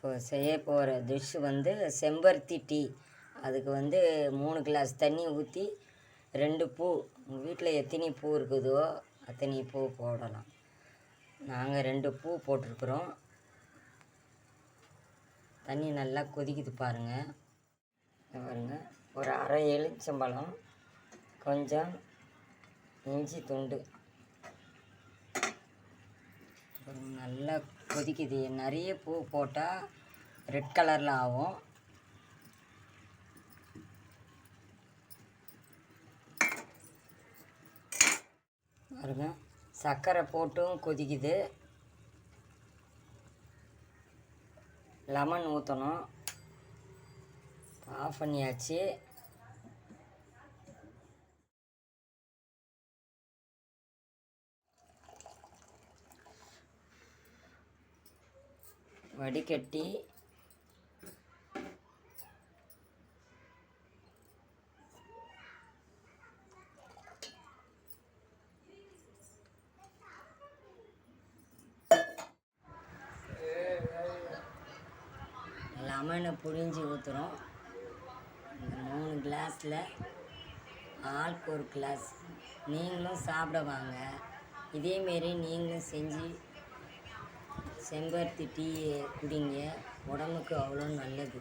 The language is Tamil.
இப்போ செய்ய போகிற டிஷ்ஷு வந்து செம்பருத்தி டீ. அதுக்கு வந்து மூணு கிளாஸ் தண்ணி ஊற்றி ரெண்டு பூ உங்கள் வீட்டில் எத்தனை பூ இருக்குதோ அத்தனை பூ போடலாம். நாங்கள் ரெண்டு பூ போட்டிருக்குறோம். தண்ணி நல்லா கொதிக்குது பாருங்கள் பாருங்கள் பாருங்க. ஒரு அரை எலுமிச்சம்பழம் கொஞ்சம் இஞ்சி துண்டு. நல்லா கொதிக்குது. நிறைய பூ போட்டால் ரெட் கலரில் ஆகும். பாருங்க சர்க்கரை போட்டும் கொதிக்குது. லெமன் ஊற்றணும் ஆஃப் பண்ணியாச்சு. வடிகட்டி. லெமனை புழிஞ்சு ஊற்றுறோம் இந்த மூணு கிளாஸில் ஆளுக்கு ஒரு கிளாஸ். நீங்களும் சாப்பிட வாங்க. இதேமாரி நீங்களும் செஞ்சு செம்பருத்தி டீ குடிங்க. உடம்புக்கு அவ்வளோ நல்லது.